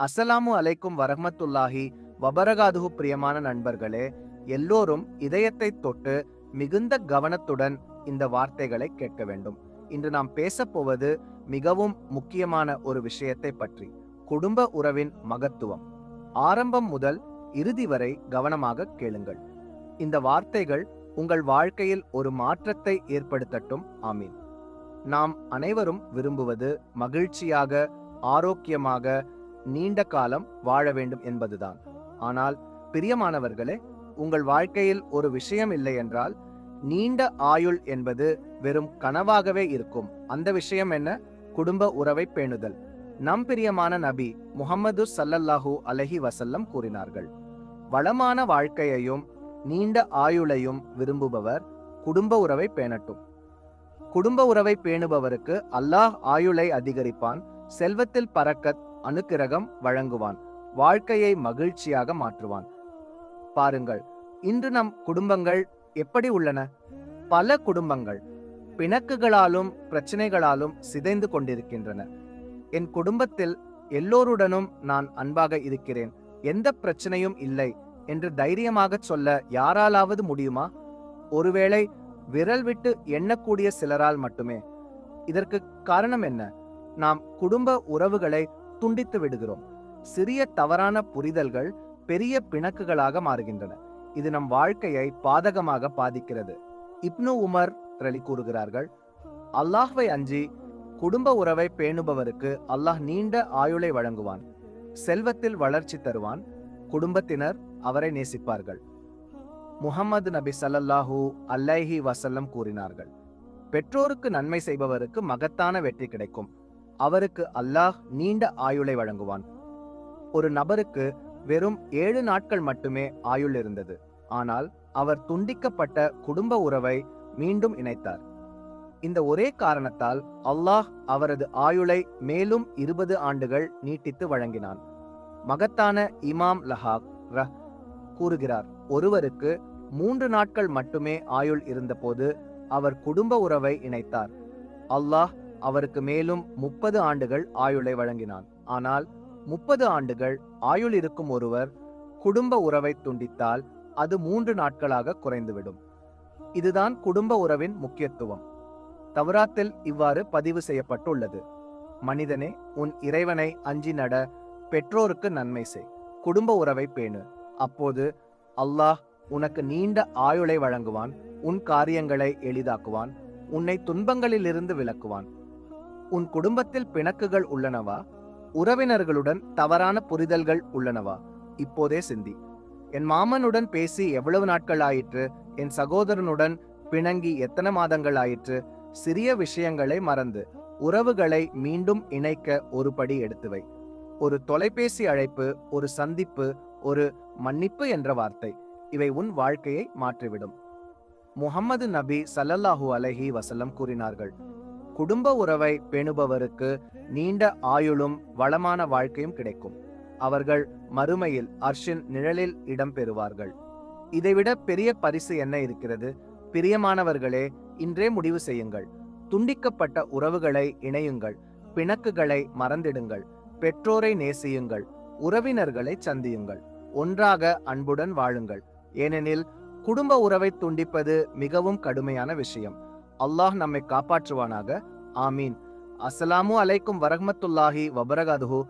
அஸ்ஸலாமு அலைக்கும் வரஹமத்துல்லாஹி வபரகாதுஹு பிரியமான நண்பர்களே எல்லோரும் இதயத்தை தொட்டு மிகுந்த கவனத்துடன் இந்த வார்த்தைகளை கேட்க வேண்டும். இன்று நாம் பேசப் போவது மிகவும் முக்கியமான ஒரு விஷயத்தை பற்றி குடும்ப உறவின் மகத்துவம். ஆரம்பம் முதல் இறுதி வரை கவனமாக கேளுங்கள். இந்த வார்த்தைகள் உங்கள் வாழ்க்கையில் ஒரு மாற்றத்தை ஏற்படுத்தட்டும். ஆமீன். நாம் அனைவரும் விரும்புவது மகிழ்ச்சியாக ஆரோக்கியமாக நீண்ட காலம் வாழ வேண்டும் என்பதுதான். ஆனால் பிரியமானவர்களே உங்கள் வாழ்க்கையில் ஒரு விஷயம் இல்லை என்றால் நீண்ட ஆயுள் என்பது வெறும் கனவாகவே இருக்கும். அந்த விஷயம் என்ன? குடும்ப உறவை பேணுதல். நம் பிரியமான நபி முகமது சல்லல்லாஹு அலஹி வசல்லம் கூறினார்கள் வளமான வாழ்க்கையையும் நீண்ட ஆயுளையும் விரும்புபவர் குடும்ப உறவை பேணட்டும். குடும்ப உறவை பேணுபவருக்கு அல்லாஹ் ஆயுளை அதிகரிப்பான் செல்வத்தில் பறக்கத் அனுக்கிரகம் வழங்குவான். வாழ்க்கையை மகிழ்ச்சியாக மாற்றுவான். பாருங்கள் இன்று நம் குடும்பங்கள் எப்படி உள்ளன? பல குடும்பங்கள் பிணக்குகளாலும் பிரச்சனைகளாலும் சிதைந்து கொண்டிருக்கின்றன. என் குடும்பத்தில் எல்லோருடனும் நான் அன்பாக இருக்கிறேன். எந்த பிரச்சனையும் இல்லை என்று தைரியமாக சொல்ல யாராலாவது முடியுமா? ஒருவேளை விரல் விட்டு எண்ணக்கூடிய சிலரால் மட்டுமே. இதற்கு காரணம் என்ன? நாம் குடும்ப உறவுகளை துண்டித்து விடுகிறோம். சிறிய தவறான புரிதல்கள் பெரிய பிணக்குகளாக மாறுகின்றன. இது நம் வாழ்க்கையை பாதகமாக பாதிக்கிறது. இப்னு உமர் ரலி கூறுகிறார்கள் அல்லாஹ்வை அஞ்சி குடும்ப உறவை பேணுபவருக்கு அல்லாஹ் நீண்ட ஆயுளை வழங்குவான். செல்வத்தில் வளர்ச்சி தருவான். குடும்பத்தினர் அவரை நேசிப்பார்கள். முகமது நபி சல்லல்லாஹு அல்லஹி வசல்லம் கூறினார்கள் பெற்றோருக்கு நன்மை செய்பவருக்கு மகத்தான வெற்றி கிடைக்கும். அவருக்கு அல்லாஹ் நீண்ட ஆயுளை வழங்குவான். ஒரு நபருக்கு வெறும் ஏழு நாட்கள் மட்டுமே ஆயுள் இருந்தது. ஆனால் அவர் துண்டிக்கப்பட்ட குடும்ப உறவை மீண்டும் இணைத்தார். இந்த ஒரே காரணத்தால் அல்லாஹ் அவரது ஆயுளை மேலும் இருபது ஆண்டுகள் நீட்டித்து வழங்கினான். மகத்தான இமாம் லஹாக் ரஹ் கூறுகிறார் ஒருவருக்கு மூன்று நாட்கள் மட்டுமே ஆயுள் இருந்தபோது அவர் குடும்ப உறவை இணைத்தார். அல்லாஹ் அவருக்கு மேலும் முப்பது ஆண்டுகள் ஆயுளை வழங்கினான். ஆனால் முப்பது ஆண்டுகள் ஆயுள் இருக்கும் ஒருவர் குடும்ப உறவை துண்டித்தால் அது மூன்று நாட்களாக குறைந்துவிடும். இதுதான் குடும்ப உறவின் முக்கியத்துவம். தவராத்தில் இவ்வாறு பதிவு செய்யப்பட்டுள்ளது. மனிதனே உன் இறைவனை அஞ்சி நட பெற்றோருக்கு நன்மை செய். குடும்ப உறவை பேணு. அப்போது அல்லாஹ் உனக்கு நீண்ட ஆயுளை வழங்குவான் உன் காரியங்களை எளிதாக்குவான் உன்னை துன்பங்களிலிருந்து விலக்குவான். உன் குடும்பத்தில் பிணக்குகள் உள்ளனவா? உறவினர்களுடன் தவறான புரிதல்கள் உள்ளனவா? இப்போதே சிந்தி. என் மாமனுடன் பேசி எவ்வளவு நாட்கள் ஆயிற்று? என் சகோதரனுடன் பிணங்கி எத்தனை மாதங்கள் ஆயிற்று? சிறிய விஷயங்களை மறந்து உறவுகளை மீண்டும் இணைக்க ஒரு படி எடுத்து வை ஒரு தொலைபேசி அழைப்பு ஒரு சந்திப்பு ஒரு மன்னிப்பு என்ற வார்த்தை இவை உன் வாழ்க்கையை மாற்றிவிடும். முகமது நபி சல்லல்லாஹு அலஹி வசல்லம் கூறினார்கள். குடும்ப உறவை பேணுபவருக்கு நீண்ட ஆயுளும் வளமான வாழ்க்கையும் கிடைக்கும். அவர்கள் மறுமையில் அர்ஷின் நிழலில் இடம் பெறுவார்கள். இதைவிட பெரிய பரிசு என்ன இருக்கிறது? பிரியமானவர்களே இன்றே முடிவு செய்யுங்கள். துண்டிக்கப்பட்ட உறவுகளை இணையுங்கள். பிணக்குகளை மறந்திடுங்கள். பெற்றோரை நேசியுங்கள். உறவினர்களை சந்தியுங்கள். ஒன்றாக அன்புடன் வாழுங்கள். ஏனெனில் குடும்ப உறவை துண்டிப்பது மிகவும் கடுமையான விஷயம். அல்லாஹ் நம்மை காப்பாற்றுவானாக. ஆமீன். அஸ்லாமு அலைக்கும் வரஹமத்துல்லாஹி வபரகாதுஹூ.